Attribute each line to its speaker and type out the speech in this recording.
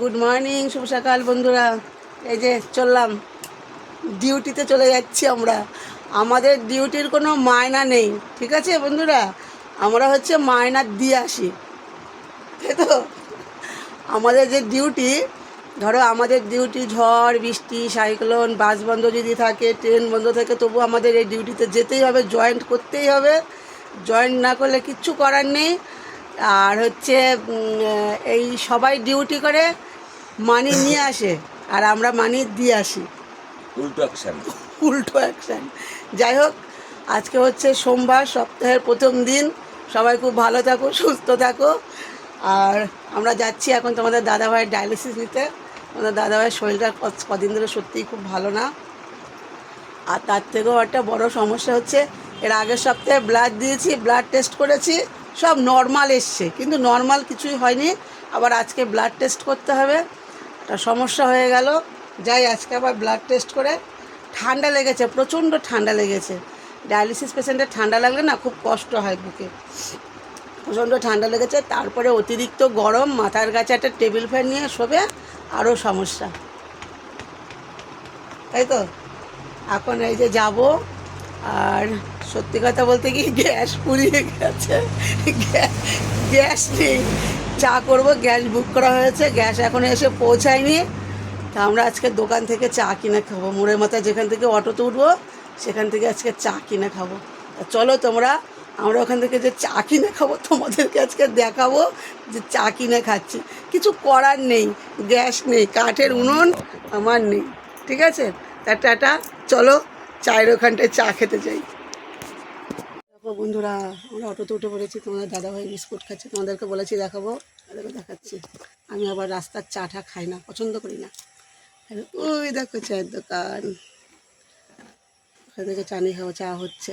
Speaker 1: Good morning শুভ সকাল বন্ধুরা। এই যে চললাম। ডিউটিতে চলে যাচ্ছি আমরা। আমাদের ডিউটির কোনো মায়না নেই, ঠিক আছে বন্ধুরা? আমরা হচ্ছে মায়না দিয়ে আসি। তাই তো? আমাদের যে ডিউটি ধরো আমাদের ডিউটি ঝড়, বৃষ্টি সাইক্লোন বাস বন্ধ যদি থাকে ট্রেন বন্ধ থাকে তবু আমাদের এই ডিউটিতে যেতেই হবে জয়েন্ট করতেই হবে। জয়েন্ট না করলে কিচ্ছু করার নেই। আর হচ্ছে এই সবাই ডিউটি করে মানি নিয়ে আসে আর আমরা মানি দিয়ে আসি।
Speaker 2: উল্টো অ্যাকশন।
Speaker 1: উল্টো অ্যাকশান। যাই হোক আজকে হচ্ছে সোমবার সপ্তাহের প্রথম দিন। সবাই খুব ভালো থাকো সুস্থ থাকো। আর আমরা যাচ্ছি এখন তোমাদের দাদাভাইয়ের ডায়ালিসিস নিতে। তোমাদের দাদাভাইয়ের শরীরটা কদিন ধরে সত্যিই খুব ভালো না। আর তার থেকেও একটা বড় সমস্যা হচ্ছে এর আগের সপ্তাহে ব্লাড দিয়েছি ব্লাড টেস্ট করেছি। সব নর্মাল এসছে। কিন্তু নর্মাল কিছুই হয়নি। আবার আজকে ব্লাড টেস্ট করতে হবে। একটা সমস্যা হয়ে গেল। যাই, আজকে আবার ব্লাড টেস্ট করে ঠান্ডা লেগেছে, প্রচণ্ড ঠান্ডা লেগেছে। ডায়ালিসিস পেশেন্টের ঠান্ডা লাগলে না খুব কষ্ট হয় বুকে। প্রচণ্ড ঠান্ডা লেগেছে, তারপরে অতিরিক্ত গরম, মাথার কাছে একটা টেবিল ফ্যান নিয়ে শোবে আরও সমস্যা। তাই তো? এখন এই যে যাব আর সত্যি কথা বলতে কি, গ্যাস পুড়িয়ে গেছে। গ্যাস নেই। চা করব, গ্যাস বুক করা হয়েছে, গ্যাস এখনও এসে পৌঁছায়নি। তা আমরা আজকে দোকান থেকে চা কিনে খাব। মোড়ের মাথায় যেখান থেকে অটোতে উঠবো, সেখান থেকে আজকে চা কিনে খাব। তা চলো তোমরা, আমরা ওখান থেকে যে চা কিনে খাব, তোমাদেরকে আজকে দেখাবো যে চা কিনে খাচ্ছি। কিছু করার নেই, গ্যাস নেই, কাঠের উনুন আমার নেই। ঠিক আছে? তা টাটা, চলো। চায়ের ওখানটায় চা খেতে চাই দেখো বন্ধুরা, আমরা অটোতে উঠে পড়েছি, তোমাদের দাদাভাই বিস্কুট খাচ্ছে, তোমাদেরকে বলেছি দেখাবো তাদেরকে দেখাচ্ছি। আমি আবার রাস্তার চাটা খাই না, পছন্দ করি না। ওই দেখো চায়ের দোকান। ওখান থেকে চা নিয়ে খাব, চা হচ্ছে।